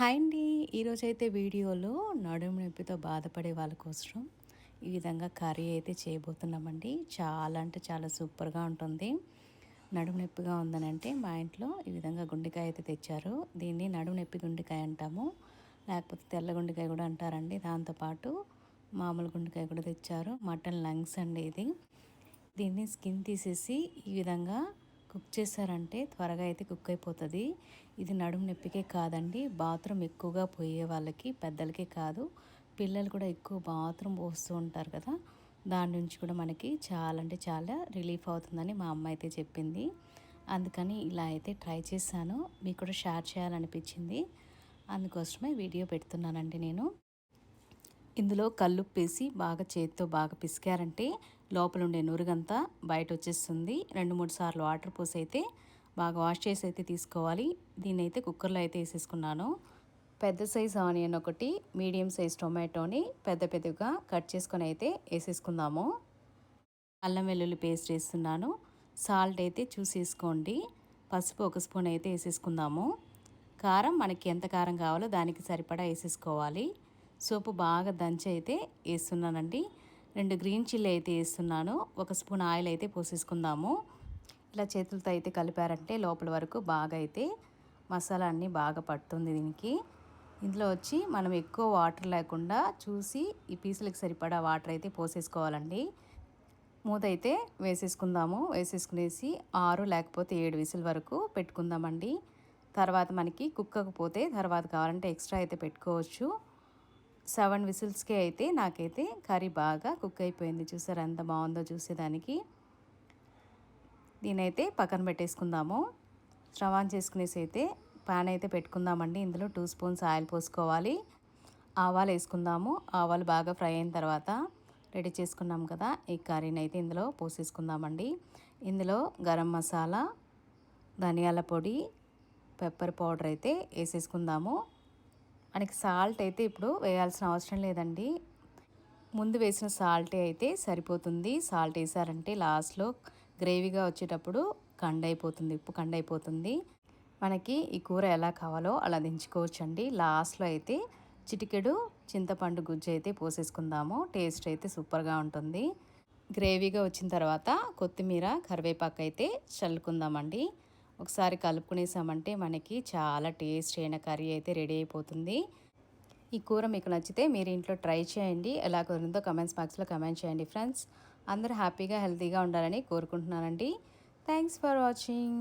Hi అండి. ఈరోజైతే వీడియోలో నడుము నొప్పితో బాధపడే వాళ్ళ కోసం ఈ విధంగా కర్రీ అయితే చేయబోతున్నామండి. చాలా అంటే చాలా సూపర్గా ఉంటుంది. నడుము నొప్పిగా ఉందని అంటే మా ఇంట్లో ఈ విధంగా గుండెకాయ అయితే తెచ్చారు. దీన్ని నడుము నొప్పి గుండెకాయ అంటాము. లేకపోతే తెల్ల గుండెకాయ కూడా అంటారండి. దాంతోపాటు మామూలు గుండెకాయ కూడా తెచ్చారు. మటన్ లంగ్స్ అండి ఇది. దీన్ని స్కిన్ తీసేసి ఈ విధంగా కుక్ చేశారంటే త్వరగా అయితే కుక్ అయిపోతుంది. ఇది నడుము నొప్పికే కాదండి. బాత్రూమ్ ఎక్కువగా పోయే వాళ్ళకి పెద్దలకే కాదు. పిల్లలు కూడా ఎక్కువ బాత్రూమ్ పోస్తూ ఉంటారు కదా. దాని నుంచి కూడా మనకి చాలా అంటే చాలా రిలీఫ్ అవుతుందని మా అమ్మ అయితే చెప్పింది. అందుకని ఇలా అయితే ట్రై చేశాను. మీకు కూడా షేర్ చేయాలనిపించింది. అందుకోసమే వీడియో పెడుతున్నానండి నేను. ఇందులో కల్లుప్పేసి బాగా చేతితో బాగా పిసికారంటే లోపల ఉండే నురుగంతా బయట వచ్చేస్తుంది రెండు మూడు సార్లు వాటర్ పోసి అయితే బాగా వాష్ చేసి అయితే తీసుకోవాలి. దీన్ని అయితే కుక్కర్లో అయితే వేసేసుకున్నాను పెద్ద సైజ్ ఆనియన్ ఒకటి మీడియం సైజ్ టొమాటోని పెద్ద పెద్దగా కట్ చేసుకొని అయితే వేసేసుకుందాము అల్లం వెల్లుల్లి పేస్ట్ వేస్తున్నాను సాల్ట్ అయితే చూసి వేసుకోండి పసుపు ఒక స్పూన్ అయితే వేసేసుకుందాము కారం మనకి ఎంత కారం కావాలో దానికి సరిపడా వేసేసుకోవాలి సోపు బాగా దంచి అయితే వేస్తున్నానండి. రెండు గ్రీన్ చిల్లీ అయితే వేస్తున్నాను. ఒక స్పూన్ ఆయిల్ అయితే పోసేసుకుందాము. ఇలా చేతులతో అయితే కలిపారంటే లోపల వరకు బాగా అయితే మసాలా అన్నీ బాగా పడుతుంది దీనికి. ఇందులో వచ్చి మనం ఎక్కువ వాటర్ లేకుండా చూసి ఈ పీసులకు సరిపడా వాటర్ అయితే పోసేసుకోవాలండి. మూత అయితే వేసేసుకుందాము. వేసేసుకునేసి ఆరు లేకపోతే ఏడు విసుల వరకు పెట్టుకుందామండి. తర్వాత మనకి కుక్కకపోతే తర్వాత కావాలంటే ఎక్స్ట్రా అయితే పెట్టుకోవచ్చు. సెవెన్ విసిల్స్కే అయితే నాకైతే కర్రీ బాగా కుక్ అయిపోయింది. చూసారు ఎంత బాగుందో చూసేదానికి. దీనైతే పక్కన పెట్టేసుకుందాము. స్టవ్ ఆన్ చేసుకునేసి అయితే పాన్ అయితే పెట్టుకుందామండి. ఇందులో టూ స్పూన్స్ ఆయిల్ పోసుకోవాలి. ఆవాలు వేసుకుందాము. ఆవాలు బాగా ఫ్రై అయిన తర్వాత రెడీ చేసుకున్నాం కదా ఈ కర్రీని అయితే ఇందులో పోసేసుకుందామండి. ఇందులో గరం మసాలా ధనియాల పొడి పెప్పర్ పౌడర్ అయితే వేసేసుకుందాము. మనకి సాల్ట్ అయితే ఇప్పుడు వేయాల్సిన అవసరం లేదండి. ముందు వేసిన సాల్ట్ అయితే సరిపోతుంది. సాల్ట్ వేసారంటే లాస్ట్లో గ్రేవీగా వచ్చేటప్పుడు కండైపోతుంది. ఉప్పు కండైపోతుంది. మనకి ఈ కూర ఎలా కావాలో అలా దించుకోవచ్చండి. లాస్ట్లో అయితే చిటికెడు చింతపండు గుజ్జు అయితే పోసేసుకుందాము. టేస్ట్ అయితే సూపర్గా ఉంటుంది. గ్రేవీగా వచ్చిన తర్వాత కొత్తిమీర కరివేపాకు అయితే చల్లుకుందామండి. ఒకసారి కలుపుకునేసామంటే మనకి చాలా టేస్ట్ అయిన కర్రీ అయితే రెడీ అయిపోతుంది. ఈ కూర మీకు నచ్చితే మీరు ఇంట్లో ట్రై చేయండి. ఎలా కుదిరిందో కమెంట్స్ బాక్స్లో కమెంట్ చేయండి ఫ్రెండ్స్. అందరూ హ్యాపీగా హెల్తీగా ఉండాలని కోరుకుంటున్నానండి. Thanks for watching.